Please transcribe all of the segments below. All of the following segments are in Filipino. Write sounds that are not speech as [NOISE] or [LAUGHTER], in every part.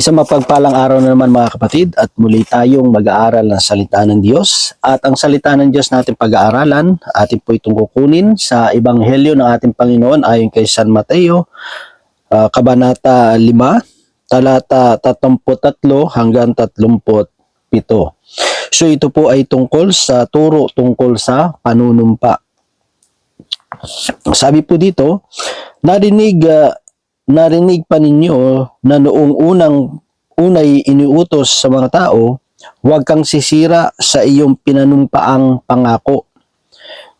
Isang mapagpalang araw na naman mga kapatid at muli tayong mag-aaral ng salita ng Diyos. At ang salita ng Diyos natin pag-aaralan, atin po itong kukunin sa Ebanghelyo ng ating Panginoon ayon kay San Mateo, ah, Kabanata 5, talata 33 hanggang 37. So ito po ay tungkol sa turo tungkol sa panunumpa. Sabi po dito, narinig ah, narinig pa ninyo na noong unang unay iniutos sa mga tao, huwag kang sisira sa iyong pinanumpaang pangako.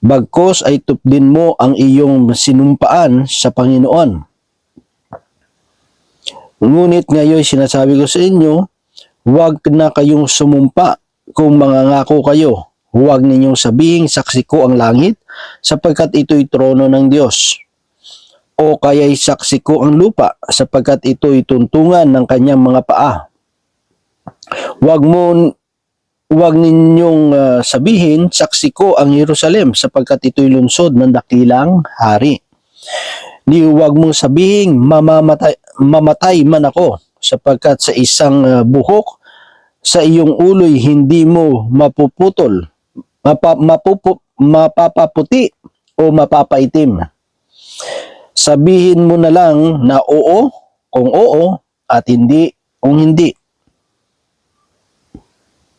Bagkos ay tupdin mo ang iyong sinumpaan sa Panginoon. Ngunit ngayon sinasabi ko sa inyo, huwag na kayong sumumpa kung mangangako kayo. Huwag ninyong sabihing saksi ko ang langit sapagkat ito'y trono ng Diyos o kaya'y saksi ko ang lupa sapagkat ito'y tuntungan ng kanyang mga paa. Huwag mo huwag ninyong ah, sabihin saksi ko ang Jerusalem sapagkat ito'y lungsod ng dakilang hari. Ni huwag mong sabihin mamamatay, mamatay man ako sapagkat sa isang ah, buhok sa iyong uloy hindi mo mapuputol, mapa, mapupu, mapapaputi o mapapaitim sabihin mo na lang na oo kung oo at hindi kung hindi.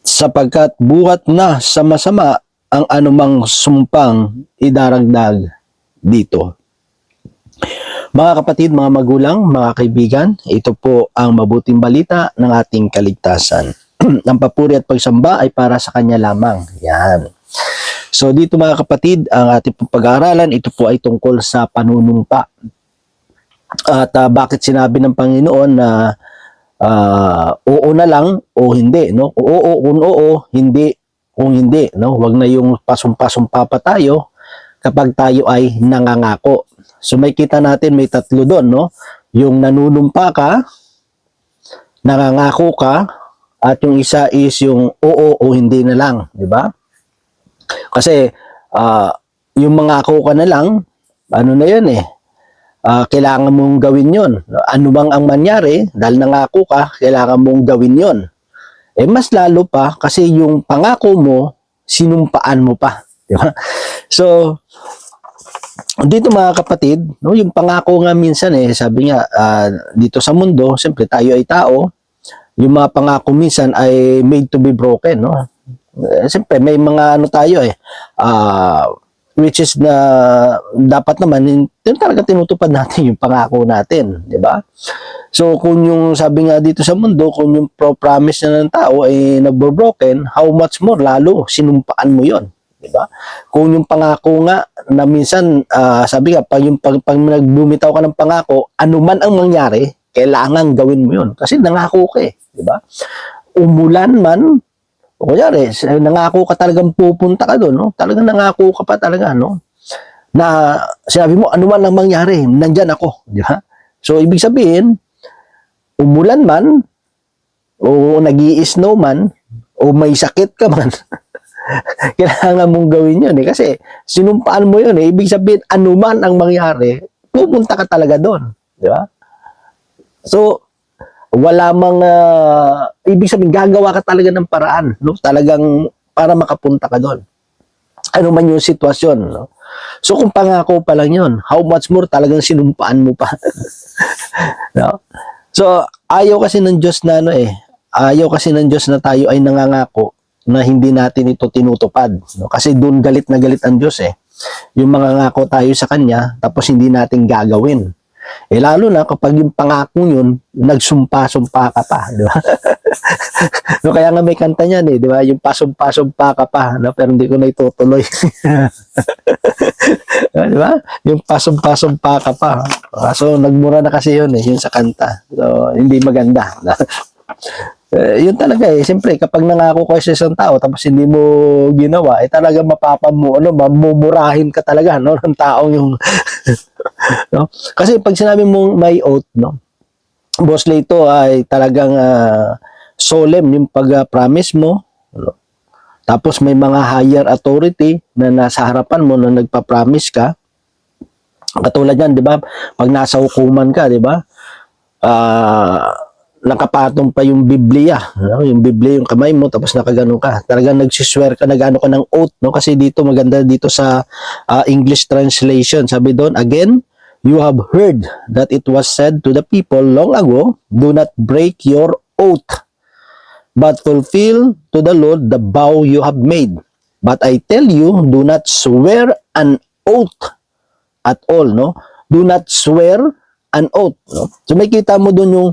Sapagkat buhat na sa masama ang anumang sumpang idaragdag dito. Mga kapatid, mga magulang, mga kaibigan, ito po ang mabuting balita ng ating kaligtasan. [CLEARS THROAT] ang papuri at pagsamba ay para sa Kanya lamang. Yan. So dito mga kapatid, ang ating pag-aaralan, ito po ay tungkol sa panunumpa. At ah, bakit sinabi ng Panginoon na ah, oo na lang o hindi, no? Oo, kung oo, hindi kung hindi, no? Huwag na yung pasumpa-sumpa pa tayo kapag tayo ay nangangako. So may kita natin may tatlo doon, no? Yung nanunumpa ka, nangangako ka, at yung isa is yung oo o hindi na lang, di ba? Kasi ah, yung mga ako ka na lang, ano na yun eh, ah, kailangan mong gawin yon. Ano bang ang mangyari, dahil nangako ka, kailangan mong gawin yon. Eh mas lalo pa kasi yung pangako mo, sinumpaan mo pa. [LAUGHS] Di ba? So, dito mga kapatid, no, yung pangako nga minsan eh, sabi nga, ah, dito sa mundo, siyempre tayo ay tao, yung mga pangako minsan ay made to be broken, no? Eh, Siyempre, may mga ano tayo eh, ah, which is na dapat naman, yun talaga tinutupad natin yung pangako natin, di ba? So, kung yung sabi nga dito sa mundo, kung yung pro-promise na ng tao ay nagbo-broken, how much more, lalo, sinumpaan mo yon di ba? Kung yung pangako nga na minsan ah, sabi nga pag yung pag, pag nagbumitaw ka ng pangako, anuman ang mangyari, kailangan gawin mo 'yon kasi nangako ka eh, di ba? Umulan man o kunyari, nangako ka talagang pupunta ka doon, no? Talagang nangako ka pa talaga, no? Na sinabi mo, anuman ang mangyari, nandyan ako, di ba? So, ibig sabihin, umulan man, o nag snow man, o may sakit ka man, [LAUGHS] kailangan mong gawin yun eh. Kasi sinumpaan mo yun eh. Ibig sabihin, anuman ang mangyari, pupunta ka talaga doon. Di ba? So, wala mang, ah, ibig sabihin, gagawa ka talaga ng paraan. No? Talagang para makapunta ka doon. Ano man yung sitwasyon. No? So, kung pangako pa lang yun, how much more talagang sinumpaan mo pa. [LAUGHS] no? So, ayaw kasi ng Diyos na ano eh, ayaw kasi ng Diyos na tayo ay nangangako na hindi natin ito tinutupad. No? Kasi doon galit na galit ang Diyos eh. Yung mga ngako tayo sa Kanya, tapos hindi natin gagawin. Eh lalo na kapag yung pangako yun, nagsumpa-sumpa ka pa, di ba? [LAUGHS] no, kaya nga may kanta niyan eh, di ba? Yung pasumpa-sumpa ka pa, no? pero hindi ko na itutuloy. [LAUGHS] di ba? Yung pasumpa-sumpa ka pa. So, nagmura na kasi yun eh, yun sa kanta. So, hindi maganda. [LAUGHS] Eh, yun talaga eh. Siyempre, kapag nangako ka sa isang tao tapos hindi mo ginawa, eh talaga mapapamu, ano, mamumurahin ka talaga, no? Ng taong yung, [LAUGHS] no? Kasi pag sinabi mong may oath, no? Boss Lito ay talagang ah, solemn yung pag-promise mo, no? Tapos may mga higher authority na nasa harapan mo na nagpa-promise ka. Katulad yan, di ba? Pag nasa hukuman ka, di ba? Ah, nakapatong pa yung Biblia, no? yung Biblia yung kamay mo tapos nakagano ka. Talagang nagsiswear ka, nagano ka ng oath, no? Kasi dito maganda dito sa ah, English translation. Sabi doon, again, you have heard that it was said to the people long ago, do not break your oath, but fulfill to the Lord the vow you have made. But I tell you, do not swear an oath at all, no? Do not swear an oath, no? So may kita mo doon yung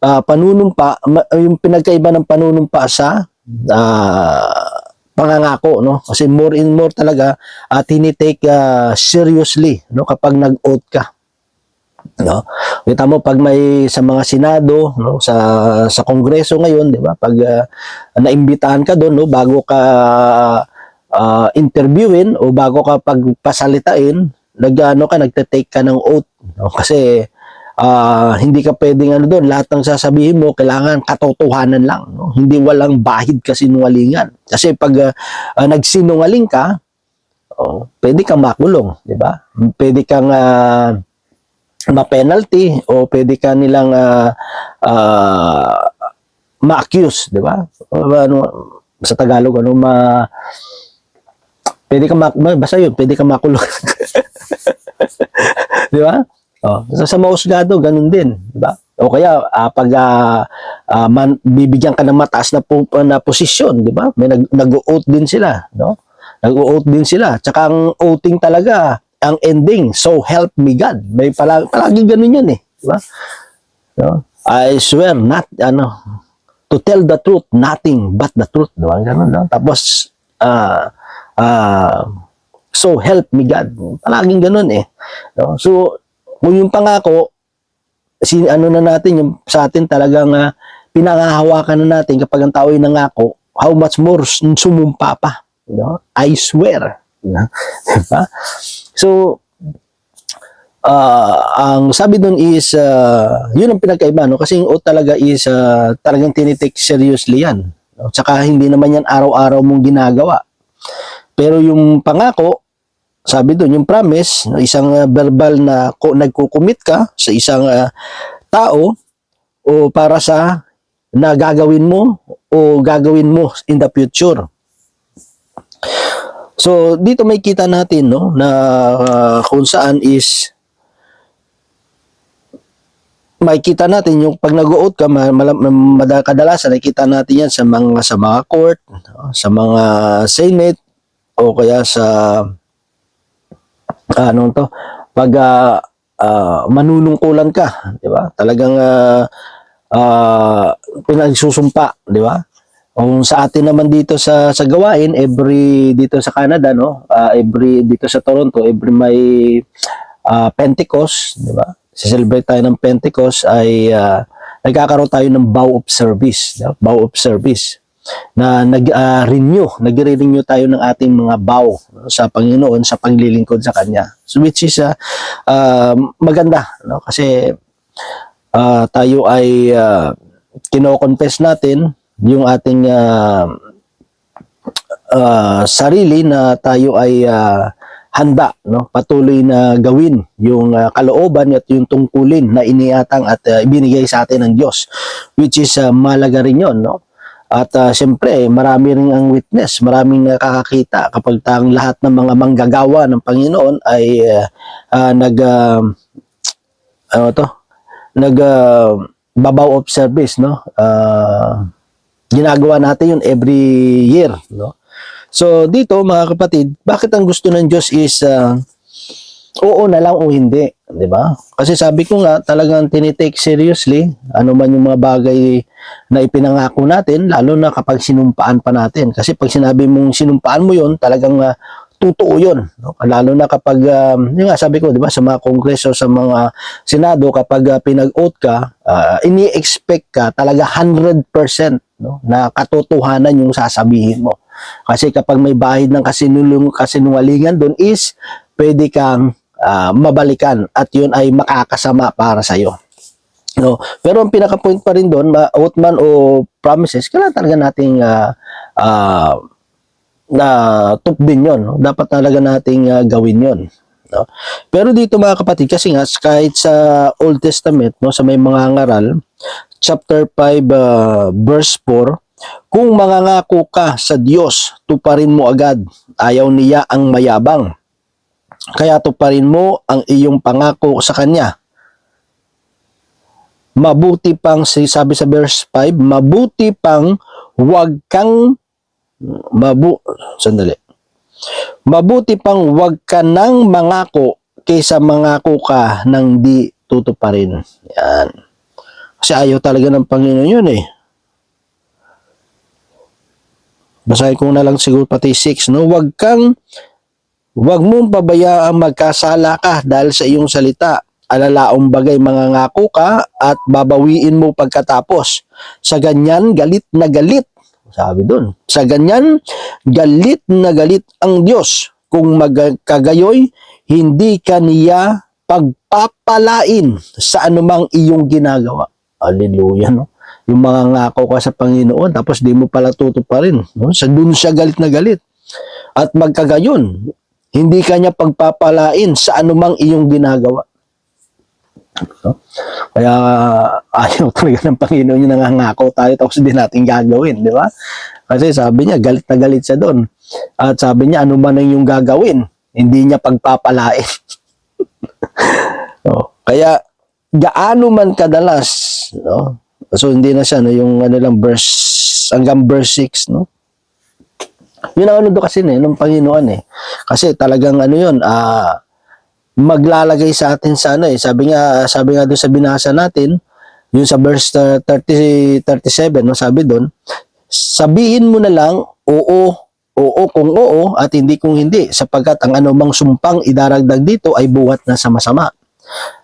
ah, panunumpa, yung pinagkaiba ng panunumpa sa ah, pangangako, no? Kasi more and more talaga at tinitake ah, seriously, no? Kapag nag-oath ka. No? Kita mo pag may sa mga senado, no, sa sa kongreso ngayon, 'di ba? Pag ah, naimbitahan ka doon, no, bago ka ah, interviewin o bago ka pagpasalitain, nagano ka, nagte-take ka ng oath, no? Kasi ah, hindi ka pwedeng ano doon, lahat ng sasabihin mo kailangan katotohanan lang, no? Hindi walang bahid kasinungalingan. Kasi pag ah, ah, nagsinungaling ka, oh, pwede kang makulong, 'di ba? Pwede kang ah, ma-penalty o pwede ka nilang ah, ah, ma-accuse, di ba? Ano, sa Tagalog, ano, ma... Pwede ka ma- Basta yun, pwede ka makulong. [LAUGHS] di ba? Oh, sa, sa mahusgado, ganun din, di ba? O kaya, ah, pag ah, man, bibigyan ka ng mataas na, po, na posisyon, di ba? May nag, nag-oath din sila, no? Nag-oath din sila. Tsaka ang oathing talaga, ang ending, so help me God. May pala, palagi ganun yan eh. Di ba? No? I swear not, ano, to tell the truth, nothing but the truth. Di ba? Ganun, no? Tapos, ah, ah, so help me God. Palaging ganun eh. No? So, kung yung pangako, si, ano na natin, yung sa atin talagang uh, pinangahawakan na natin kapag ang tao ay nangako, how much more sumumpa pa. No? I swear. No? [LAUGHS] Diba? So, ah ang sabi doon is, ah, yun ang pinagkaiba, no? Kasi yung oath talaga is, ah, talagang tinitake seriously yan. No? Tsaka hindi naman yan araw-araw mong ginagawa. Pero yung pangako, sabi doon, yung promise, isang ah, verbal na ko, nagkukumit ka sa isang ah, tao o para sa na gagawin mo o gagawin mo in the future. So dito may kita natin no na ah, kung saan is makikita natin yung pag nag-oath ka kadalasan nakikita natin yan sa mga sa mga court, sa mga senate o kaya sa ano to pag ah, ah, manunungkulan ka, di ba? Talagang ah, ah, pinagsusumpa, di ba? Kung sa atin naman dito sa sa gawain every dito sa Canada no, ah, every dito sa Toronto every may ah, Pentecost, di ba? Celebrate tayo ng Pentecost ay ah, nagkakaroon tayo ng vow of service, ba? vow of service na nag-renew, nagre-renew tayo ng ating mga vow sa Panginoon sa paglilingkod sa Kanya. So which is ah, ah, maganda, no? Kasi ah, tayo ay uh, kino-confess natin yung ating ah, ah, sarili na tayo ay ah, handa no patuloy na gawin yung ah, kalooban at yung tungkulin na iniatang at ah, ibinigay sa atin ng Diyos which is ah, malaga rin yun no at uh, siyempre marami rin ang witness maraming nakakakita. Kapag tang lahat ng mga manggagawa ng Panginoon ay ah, ah, nag ah, ano to? Nag ah, babaw of service no? Ah, ginagawa natin yun every year no? So dito mga kapatid bakit ang gusto ng Diyos is ah, oo na lang o hindi di ba? Kasi sabi ko nga talagang tinitake seriously ano man yung mga bagay na ipinangako natin lalo na kapag sinumpaan pa natin. Kasi pag sinabi mong sinumpaan mo yun talagang ah, totoo yun no? lalo na kapag um, yung nga sabi ko di ba sa mga kongreso sa mga senado kapag ah, pinag-oath ka ah, ini-expect ka talaga 100% no? Na katotohanan yung sasabihin mo. Kasi kapag may bahid ng kasinulung kasinungalingan doon is pwede kang ah, mabalikan at yun ay makakasama para sa iyo no pero ang pinaka point pa rin doon oath man o promises kailangan talaga nating ah, ah, na top din yon no? dapat talaga nating ah, gawin yon no pero dito mga kapatid kasi nga kahit sa Old Testament no sa may mga ngaral chapter 5 uh, verse 4, kung mangangako ka sa Diyos, tuparin mo agad. Ayaw niya ang mayabang. Kaya tuparin mo ang iyong pangako sa Kanya. Mabuti pang, sabi sa verse 5, mabuti pang huwag kang, mabu, sandali. Mabuti pang huwag ka nang mangako kaysa mangako ka nang di tutuparin. Yan. Kasi ayaw talaga ng Panginoon yun eh. Basahin ko na lang siguro pati 6, no? Huwag kang, huwag mong pabayaang magkasala ka dahil sa iyong salita. Alalaong bagay mangangako ka at babawiin mo pagkatapos. Sa ganyan, galit na galit. Sabi dun. Sa ganyan, galit na galit ang Diyos. Kung magkagayoy, hindi ka niya pagpapalain sa anumang iyong ginagawa. Hallelujah, no? Yung mga ngako ka sa Panginoon, tapos di mo pala tutuparin. No? Sa dun siya galit na galit. At magkagayon, hindi ka niya pagpapalain sa anumang iyong ginagawa. No? Kaya ayaw talaga ng Panginoon yung nangangako tayo tapos hindi natin gagawin, di ba? Kasi sabi niya, galit na galit siya doon. At sabi niya, ano man ang yung gagawin, hindi niya pagpapalain. [LAUGHS] no? Kaya, gaano man kadalas, no? So, hindi na siya, no? yung ano lang, verse, hanggang verse 6, no? Yun ang ano doon kasi, eh, ng Panginoon, eh. Kasi talagang ano yun, ah, maglalagay sa atin sa ano eh. Sabi nga, sabi nga doon sa binasa natin, yung sa verse uh, 30, 37, no, sabi doon, sabihin mo na lang, oo, oo kung oo, at hindi kung hindi, sapagkat ang anumang sumpang idaragdag dito ay buhat na sa masama.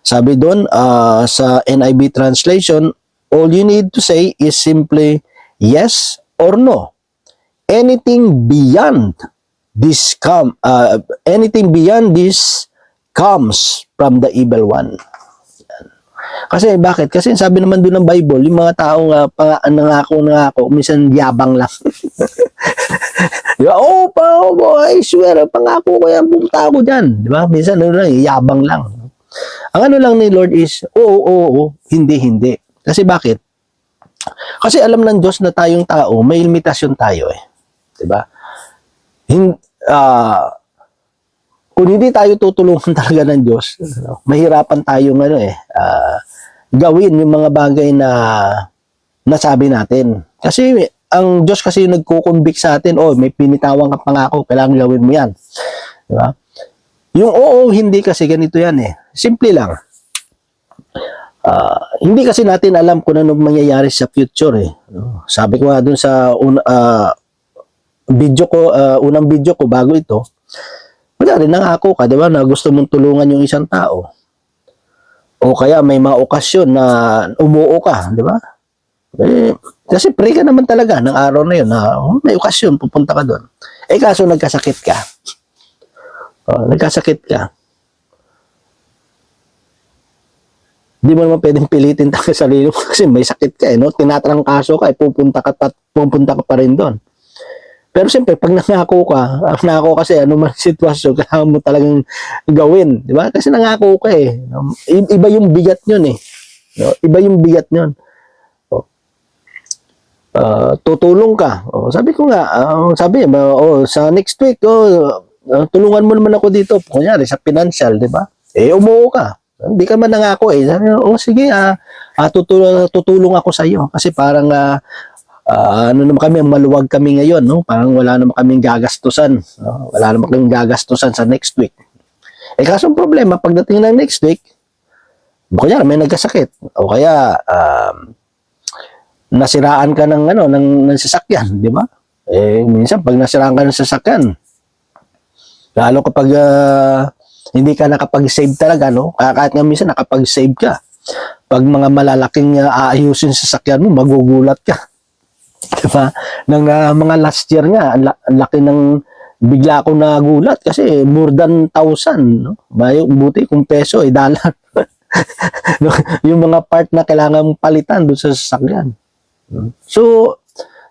Sabi doon, ah, sa NIV translation, all you need to say is simply yes or no. Anything beyond this come, uh, anything beyond this comes from the evil one. Kasi bakit? Kasi sabi naman doon ng Bible, yung mga taong uh, pang, nangako nangako, minsan yabang lang. [LAUGHS] Di? Oh, pa, oh, I swear, pangako ko yan, pumunta ako dyan. Di ba? Minsan, ano lang, yabang lang. Ang ano lang ni Lord is, oo, oo, oo, hindi, hindi. Kasi bakit? Kasi alam ng Diyos na tayong tao, may limitasyon tayo eh. 'Di ba? Hin ah, kung hindi tayo tutulungan [LAUGHS] talaga ng Diyos, ano, mahirapan tayong ano eh, ah, gawin yung mga bagay na nasabi natin. Kasi ang Diyos kasi yung nagkukumbik sa atin, oh, may pinitawang ka pangako, kailangan gawin mo yan. Di ba? Yung oo, hindi kasi ganito yan eh. Simple lang. Ah, hindi kasi natin alam kung ano mangyayari sa future eh. No? Sabi ko nga dun sa un, ah, video ko, ah, unang video ko bago ito, wala rin nangako ka, di ba, na gusto mong tulungan yung isang tao. O kaya may mga okasyon na umuo ka, di ba? Eh, kasi pray ka naman talaga ng araw na yun na oh, may okasyon, pupunta ka doon. Eh kaso nagkasakit ka. Oh, nagkasakit ka. Di mo naman pwedeng pilitin talaga sa sarili mo [LAUGHS] kasi may sakit ka eh, no? Tinatrangkaso ka, eh, pupunta ka, pa, pupunta ka pa rin doon. Pero siyempre, pag nangako ka, ang nangako kasi ano man sitwasyon, [LAUGHS] kailangan mo talagang gawin. Di ba? Kasi nangako ka eh. I- Iba yung bigat yun eh. Iba yung bigat yun. Oh. Ah, tutulong ka. Oh, sabi ko nga, ah, sabi oh, sa next week, oh, ah, tulungan mo naman ako dito. Kunyari, sa financial, di ba? Eh, umuo ka. Hindi ka man nangako eh. Sabi oh, sige, ah, ah, tutulong, tutulong ako sa iyo. Kasi parang, ah, ah, ano naman kami, maluwag kami ngayon, no? Parang wala naman kaming gagastusan. No? Wala naman kaming gagastusan sa next week. Eh, kaso problema, pagdating ng next week, kunyari, may nagkasakit. O kaya, um, nasiraan ka ng ano ng, ng sasakyan, di ba? Eh minsan pag nasiraan ka ng sasakyan, lalo kapag ah, hindi ka nakapag-save talaga, no? Kahit nga minsan nakapag-save ka. Pag mga malalaking ah, aayusin sa sasakyan mo, magugulat ka. [LAUGHS] Di ba? Nang ah, mga last year nga, la- laki ng bigla ako nagulat kasi more than thousand, no? Bayo, buti kung peso, eh, dollar. [LAUGHS] Yung mga part na kailangan mong palitan doon sa sasakyan. So,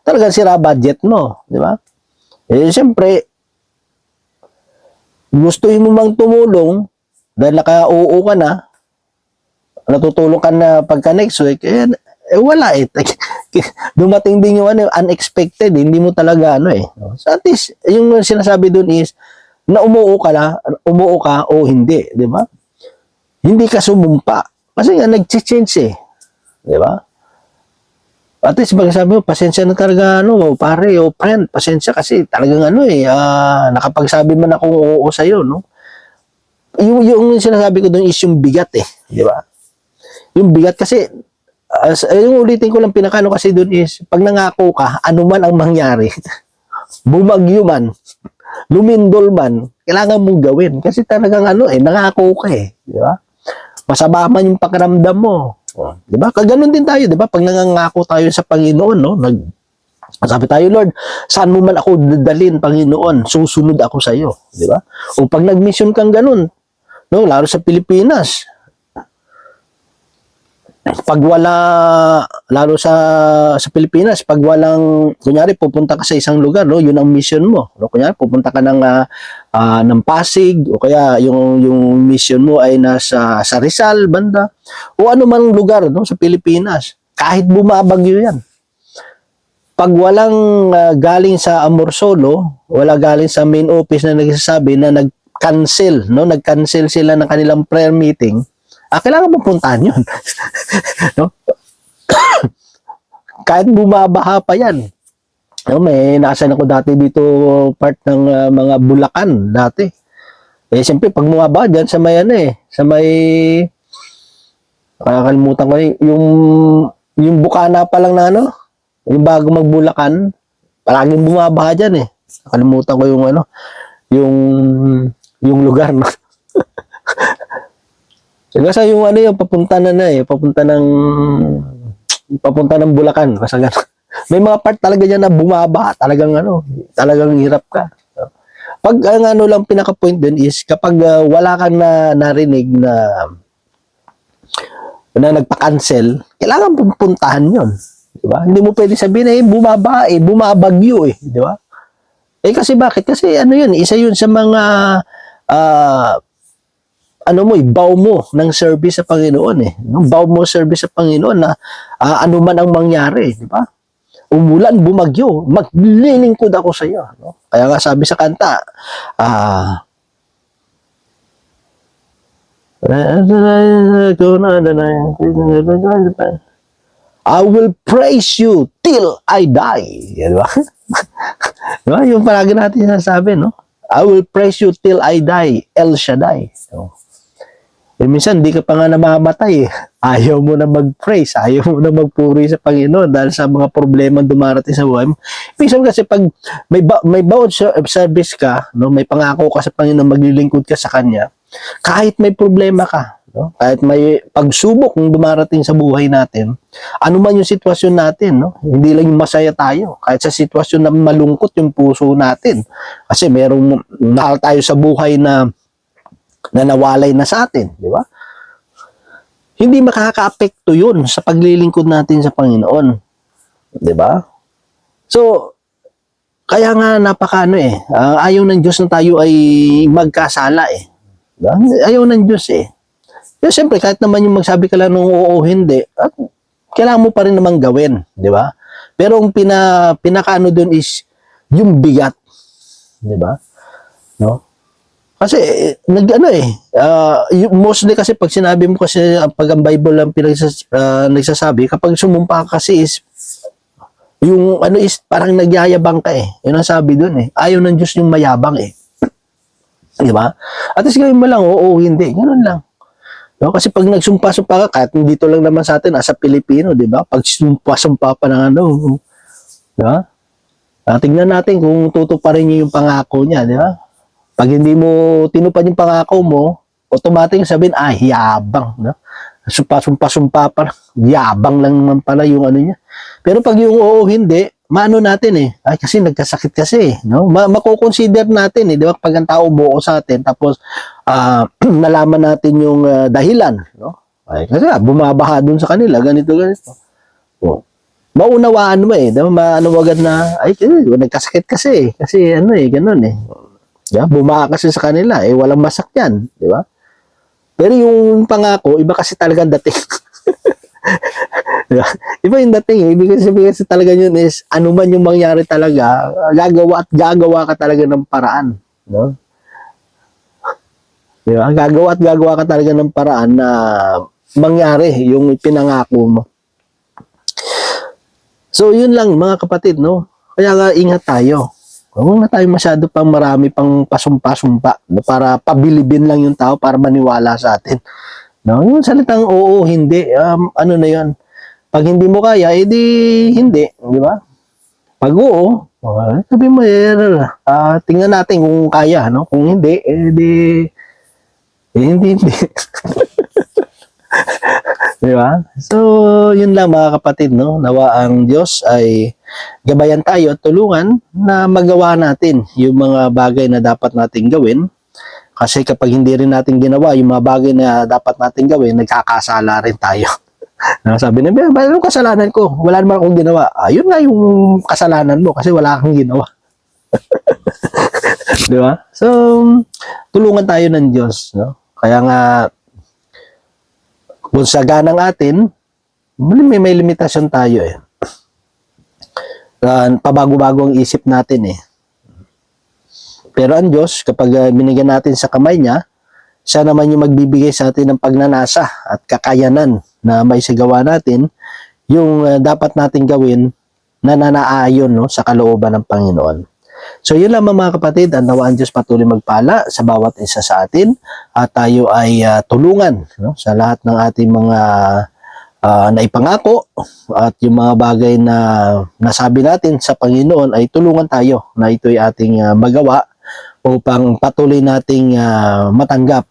talagang sira budget mo, di ba? Eh, siyempre, gusto mo mang tumulong dahil naka-oo ka na, natutulong ka na pagka next week, eh, Eh, wala eh. [LAUGHS] Dumating din yung ano, unexpected. Hindi mo talaga ano eh. So at least, yung sinasabi dun is, na umuo ka na, umuo ka o hindi. Di ba? Hindi ka sumumpa. Kasi nga, nag-change eh. Di ba? At least, pag sabi mo, pasensya na talaga, ano, pare, o friend, pasensya kasi talagang ano eh, ah, nakapagsabi man ako oo sa'yo, no? Yung, yung sinasabi ko doon is yung bigat eh, di ba? Yung bigat kasi, as, eh, yung ulitin ko lang pinakano kasi doon is, pag nangako ka, ano man ang mangyari, [LAUGHS] bumagyo man, lumindol man, kailangan mong gawin. Kasi talagang ano eh, nangako ka eh, di ba? Masama man yung pakiramdam mo. Oh, di ba? Kaganon din tayo, di ba? Pag nangangako tayo sa Panginoon, no? Nag, sabi tayo, Lord, saan mo man ako dadalhin, Panginoon, susunod ako sa iyo, di ba? O pag nag-mission kang ganun, no, lalo sa Pilipinas, pag wala, lalo sa sa Pilipinas, pag walang, kunyari, pupunta ka sa isang lugar, no, yun ang mission mo. No? Kunyari, pupunta ka ng, ah, ah, ng Pasig, o kaya yung, yung mission mo ay nasa sa Rizal, banda, o ano man lugar no, sa Pilipinas. Kahit bumabagyo yan. Pag walang ah, galing sa Amorsolo, wala galing sa main office na nagsasabi na nag-cancel, no? Nag-cancel sila ng kanilang prayer meeting, ah, kailangan mong puntahan yun. [LAUGHS] no? [COUGHS] Kahit bumabaha pa yan. No, may naasan ako dati dito part ng ah, mga Bulacan dati. Eh siyempre pag bumaba diyan sa may ano eh, sa may nakakalimutan ko eh, yung yung Bukana pa lang na ano, yung bago magbulakan, palaging bumabaha diyan eh. Nakalimutan ko yung ano, yung yung lugar. Kasi yung ano yung papunta na na eh, papunta ng papunta ng Bulacan, basta ganun. [LAUGHS] May mga part talaga diyan na bumaba, talagang ano, talagang hirap ka. Pag ang ano lang pinaka-point din is kapag ah, wala kang na narinig na na nagpa-cancel, kailangan mong puntahan 'yon. Di ba? Hindi mo pwede sabihin eh bumaba eh, bumabagyo eh, di ba? Eh kasi bakit? Kasi ano 'yun, isa 'yun sa mga ah ano mo, ibaw mo ng service sa Panginoon eh. Baw mo service sa Panginoon na ah, ano man ang mangyari, di ba? Umulan, bumagyo, maglilingkod ako sa iyo. No? Kaya nga sabi sa kanta, ah, I will praise you till I die. Yan ba? [LAUGHS] diba? Yung palagi natin sinasabi, no? I will praise you till I die. El Shaddai. No? Eh, minsan, di ka pa nga namamatay eh. Ayaw mo na mag-praise, ayaw mo na magpuri sa Panginoon dahil sa mga problema dumarating sa buhay mo. Minsan kasi pag may, ba- may ser- service ka, no, may pangako ka sa Panginoon, maglilingkod ka sa Kanya, kahit may problema ka, no, kahit may pagsubok ng dumarating sa buhay natin, ano man yung sitwasyon natin, no, hindi lang yung masaya tayo, kahit sa sitwasyon na malungkot yung puso natin. Kasi merong mahal tayo sa buhay na na nawalay na sa atin, di ba? Hindi makaka-apekto yun sa paglilingkod natin sa Panginoon. Di ba? So, kaya nga napaka ano eh, ah, ayaw ng Diyos na tayo ay magkasala eh. Diba? Ayaw ng Diyos eh. Pero siyempre, kahit naman yung magsabi ka lang ng oo o hindi, at kailangan mo pa rin naman gawin, di ba? Pero ang pina, pinakaano doon is yung bigat. Di ba? No? Kasi nag ano eh yung- mostly kasi pag sinabi mo kasi ah, pag ang Bible lang pinagsas, ah, nagsasabi kapag sumumpa ka kasi is yung ano is parang nagyayabang ka eh. Yun ang sabi doon eh. Ayaw ng Diyos yung mayabang eh. Di ba? At least gawin mo lang, oo, hindi. Ganun lang. No? Kasi pag nagsumpa-sumpa ka, kahit dito lang naman sa atin, as a Pilipino, di ba? Pag sumpa-sumpa pa ng ano, di ba? Ah, tingnan natin kung tutuparin niya yung pangako niya, di ba? Pag hindi mo tinupad yung pangako mo, automatic sabihin, ah, yabang. No? Sumpa-sumpa-sumpa pa. Yabang lang naman pala yung ano niya. Pero pag yung oo, hindi, maano natin eh. Ay, kasi nagkasakit kasi eh. No? Ma mako-consider natin eh. Di ba? Pag ang tao buo sa atin, tapos ah, [CLEARS THROAT] nalaman natin yung ah, dahilan. No? Ay, kasi ah, bumabaha dun sa kanila, ganito, ganito. Oh. Maunawaan mo eh. Di ba? Maano agad na, ay, eh, nagkasakit kasi eh. Kasi ano eh, ganun eh. Di ba? Bumaha kasi sa kanila, eh, walang masak yan. Di ba? Pero yung pangako, iba kasi talaga ang dating. [LAUGHS] Diba? Iba yung dating eh. Ibig sabihin kasi talaga yun is ano man yung mangyari talaga, gagawa at gagawa ka talaga ng paraan. No? Di ba? Gagawa at gagawa ka talaga ng paraan na mangyari yung pinangako mo. So, yun lang mga kapatid, no? Kaya nga ingat tayo. Huwag na tayo masyado pang marami pang pasumpa-sumpa no? para pabilibin lang yung tao para maniwala sa atin. No? Yung salitang oo, hindi, um, ano na yun. Pag hindi mo kaya, edi hindi, di ba? Pag oo, uh, sabi mo, eh, ah, tingnan natin kung kaya, no? Kung hindi, edi, eh, hindi, hindi. [LAUGHS] Di ba? So, yun lang mga kapatid, no? Nawa ang Diyos ay gabayan tayo at tulungan na magawa natin yung mga bagay na dapat nating gawin. Kasi kapag hindi rin natin ginawa yung mga bagay na dapat nating gawin, nagkakasala rin tayo. [LAUGHS] Na sabi niya, ba, anong kasalanan ko? Wala naman akong ginawa. Ayun nga yung kasalanan mo kasi wala kang ginawa. [LAUGHS] Di ba? So, tulungan tayo ng Diyos. No? Kaya nga, kung sa ganang atin, may, may limitasyon tayo eh. Uh, pabago-bago ang isip natin eh. Pero ang Diyos, kapag uh, binigyan natin sa kamay niya, siya naman yung magbibigay sa atin ng pagnanasa at kakayanan na may sigawa natin yung uh, dapat natin gawin na nanaayon no, sa kalooban ng Panginoon. So yun lamang mga kapatid, ang nawaan Diyos patuloy magpala sa bawat isa sa atin at tayo ay uh, tulungan no, sa lahat ng ating mga uh, naipangako at yung mga bagay na nasabi natin sa Panginoon ay tulungan tayo na ito'y ating uh, magawa upang patuloy nating uh, matanggap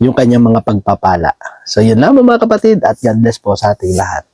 yung kanyang mga pagpapala. So yun lamang mga kapatid at God bless po sa ating lahat.